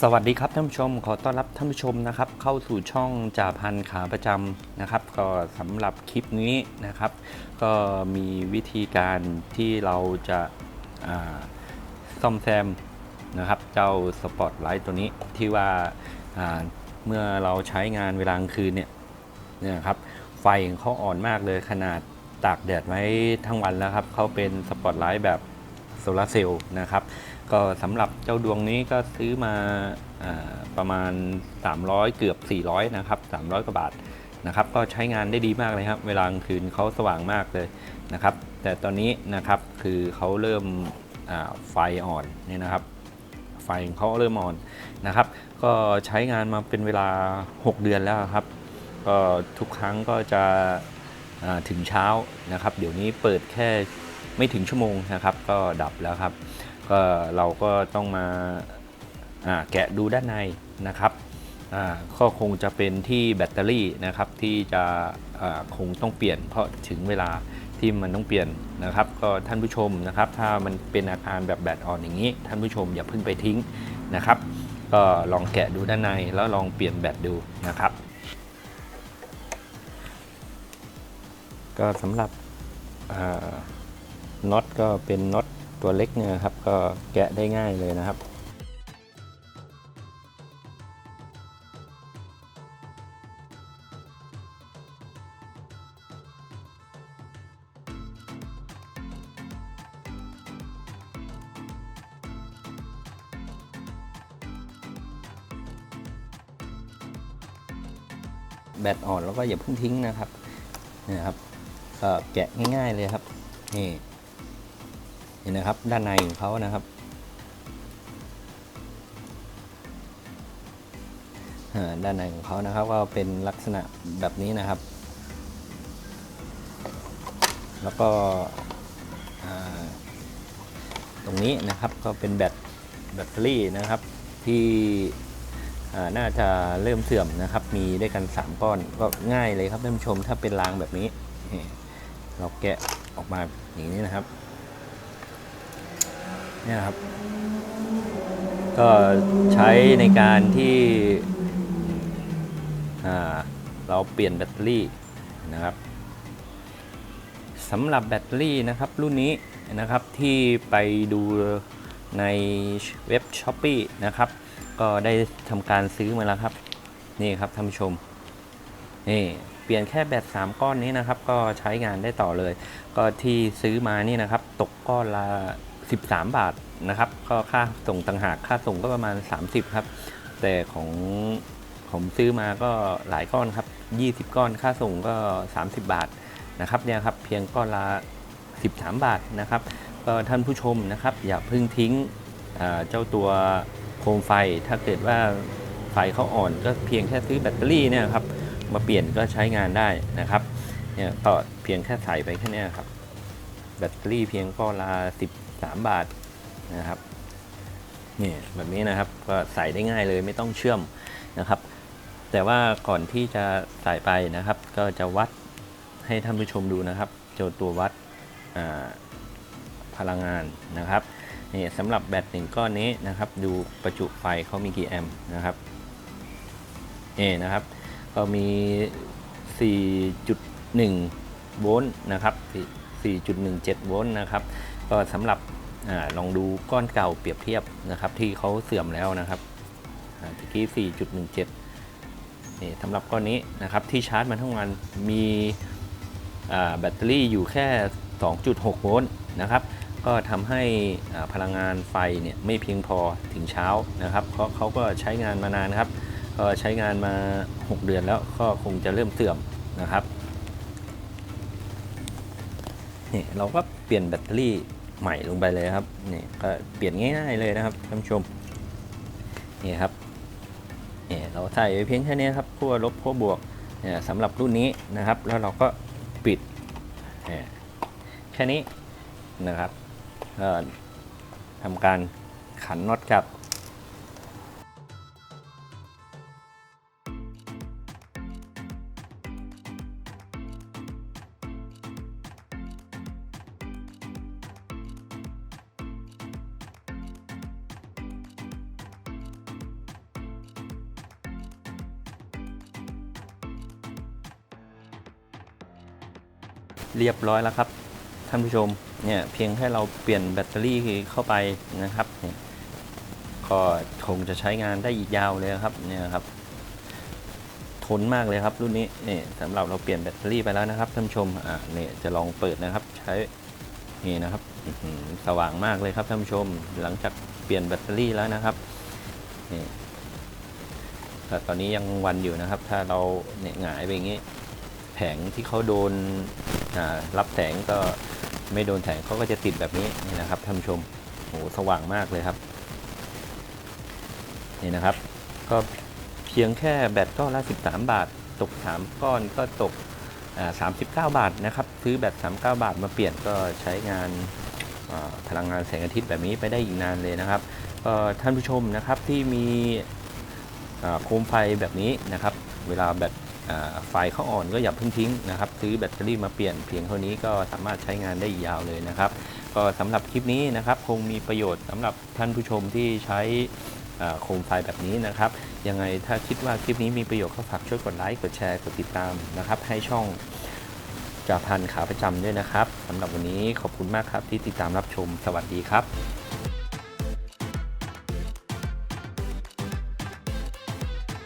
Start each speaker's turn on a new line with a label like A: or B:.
A: สวัสดีครับท่านผู้ชมขอต้อนรับท่านผู้ชมนะครับ เข้าสู่ช่องจ่าพันขาประจำนะครับ ก็สำหรับคลิปนี้นะครับ ก็มีวิธีการที่เราจะาซ่อมแซมนะครับ เจ้าสปอตไลท์ตัวนี้ที่ว่าาเมื่อเราใช้งานเวลากลางคืนเนี่ยนี่ยครับ ไฟเขาอ่อนมากเลยขนาดตากแดดไว้ทั้งวันแล้วครับเขาเป็นสปอตไลท์แบบ โซลาร์เซลล์นะครับ ก็สำหรับเจ้าดวงนี้ก็ซื้อมาอประมาณ 300 เกือบ 400 นะครับ 300 กว่าบาทนะครับ ก็ใช้งานได้ดีมากเลยครับ เวลากลางคืนเขาสว่างมากเลยนะครับ แต่ตอนนี้นะครับคือเขาเริ่มไฟอ่อนนี่นะครับ ไฟเขาเริ่มอ่อนนะครับ ก็ใช้งานมาเป็นเวลา 6 เดือนแล้วครับก็ทุกครั้งก็จะถึงเช้านะครับ เดี๋ยวนี้เปิดแค่ ไม่ถึงชั่วโมงนะครับก็ดับแล้วครับ ก็เราก็ต้องมาแกะดูด้านในนะครับก็คงจะเป็นที่แบตเตอรี่นะครับที่จะคงต้องเปลี่ยนเพราะถึงเวลาที่มันต้องเปลี่ยนนะครับ ก็ท่านผู้ชมนะครับ ถ้ามันเป็นอาการแบบแบตอ่อนอย่างนี้ ท่านผู้ชมอย่าเพิ่งไปทิ้งนะครับ ก็ลองแกะดูด้านในแล้วลองเปลี่ยนแบตดูนะครับ ก็สำหรับ น็อตก็เป็นน็อตตัวเล็กเนี่ยครับก็แกะได้ง่ายเลยนะครับแบตอ่อนแล้วก็อย่าเพิ่งทิ้งนะครับนี่ยครับก็แกะง่ายๆเลยครับนี่ นนะครับ ด้านในของเขานะครับด้านในของเขานะครับก็เป็นลักษณะแบบนี้นะครับ แล้วก็ตรงนี้นะครับก็เป็นแบตแบตเตอรี่นะครับที่น่าจะเริ่มเสื่อมนะครับ มีด้วยกัน 3 ก้อนก็ง่ายเลยครับท่านผู้ชมถ้าเป็นรางแบบนี้ เราแกะออกมาอย่างนี้นะครับ เนี่ยครับ ก็ใช้ในการที่เราเปลี่ยนแบตเตอรี่นะครับสำหรับแบตเตอรี่นะครับรุ่นนี้นะครับที่ไปดูในเว็บ s h อ p e e นะครับ ก็ได้ทำการซื้อมาแล้วครับ นี่ครับท่านผู้ชม นี่เปลี่ยนแค่แบต3ก้อนนี้นะครับ ก็ใช้งานได้ต่อเลย ก็ที่ซื้อมานี่นะครับ ตกก้อนละ 13 บาทนะครับก็ค่าส่งต่างหากค่าส่งก็ประมาณ 30 ครับ แต่ของผมซื้อมาก็หลายก้อนครับ 20 ก้อนค่าส่งก็ 30 บาทนะครับเนี่ยครับเพียงก้อนละ 13 บาทนะครับก็ท่านผู้ชมนะครับ อย่าเพิ่งทิ้งเจ้าตัวโคมไฟ ถ้าเกิดว่าไฟเขาอ่อนก็เพียงแค่ซื้อแบตเตอรี่เนี่ยครับมาเปลี่ยนก็ใช้งานได้นะครับเนี่ยต่อเพียงแค่ใส่ไปแค่นี้ครับแบตเตอรี่เพียงก้อนละ 3 บาทนะครับนี่แบบนี้นะครับก็ใส่ได้ง่ายเลยไม่ต้องเชื่อมนะครับ แต่ว่าก่อนที่จะใส่ไปนะครับ ก็จะวัดให้ท่านผู้ชมดูนะครับเจ้าตัววัดพลังงานนะครับนี่สำหรับแบตหนึ่งก้อนนี้นะครับ ดูประจุไฟเขามีกี่แอมป์นะครับนี่นะครับ ก็มี 4.1 โวลต์นะครับ 4.17 โวลต์นะครับ ก็สำหรับอลองดูก้อนเก่าเปรียบเทียบนะครับ ที่เขาเสื่อมแล้วนะครับตะกี้ 4.17 นี่สำหรับก้อนนี้นะครับที่ชาร์จมาทั้งวันมีแบตเตอรี่อยู่แค่ 2.6 โวลต์นะครับ ก็ทำให้พลังงานไฟเนี่ยไม่เพียงพอถึงเช้านะครับเพราะเขาก็ใช้งานมานานครับ ก็ใช้งานมา 6 เดือนแล้วก็คงจะเริ่มเสื่อมนะครับนี่เราก็เปลี่ยนแบตเตอรี่ ใหม่ลงไปเลยครับนี่ก็เปลี่ยนง่ายๆเลยนะครับท่านผู้ชมนี่ครับนี่เราใส่ไว้เพียงแค่นี้ครับขั้วลบขั้วบวกเนี่ยสำหรับรุ่นนี้นะครับ แล้วเราก็ปิดเนี่ยแค่นี้นะครับทำการขันน็อตครับ เรียบร้อยแล้วครับ ท่านผู้ชมเนี่ยเพียงแค่เราเปลี่ยนแบตเตอรี่เข้าไปนะครับเนี่ยก็คงจะใช้งานได้อีกยาวเลยครับเนี่ยครับทนมากเลยครับรุ่นนี้นี่สำหรับเราเปลี่ยนแบตเตอรี่ไปแล้วนะครับท่านผู้ชมอ่าเนี่ยจะลองเปิดนะครับ ใช้นี่นะครับสว่างมากเลยครับท่านผู้ชม หลังจากเปลี่ยนแบตเตอรี่แล้วนะครับนี่แต่ตอนนี้ยังวันอยู่นะครับ ถ้าเราเนี่ยหงายไปอย่างนี้ แผงที่เขาโดน รับแสงก็ไม่โดนแสงเขาก็จะติดแบบนี้นี่นะครับท่านผู้ชมโอ้โหสว่างมากเลยครับนี่นะครับ ก็เพียงแค่แบตก้อนละ 13 บาท ตก 3 ก้อนก็ตก 39 บาทนะครับ ซื้อแบต 39 บาทมาเปลี่ยนก็ใช้งานพลังงานแสงอาทิตย์แบบนี้ไปได้อีกนานเลยนะครับก็ท่านผู้ชมนะครับที่มีโคมไฟแบบนี้นะครับ เวลาแบต ไฟเขาอ่อนก็อย่าเพิ่งทิ้งนะครับ ซื้อแบตเตอรี่มาเปลี่ยนเพียงเท่านี้ก็สามารถใช้งานได้ยาวเลยนะครับ ก็สำหรับคลิปนี้นะครับ คงมีประโยชน์สำหรับท่านผู้ชมที่ใช้โคมไฟแบบนี้นะครับ ยังไงถ้าคิดว่าคลิปนี้มีประโยชน์ก็ฝากช่วยกดไลค์กดแชร์กดติดตามนะครับ ให้ช่องจ่าพันขาประจำด้วยนะครับสำหรับวันนี้ขอบคุณมากครับที่ติดตามรับชมสวัสดีครับ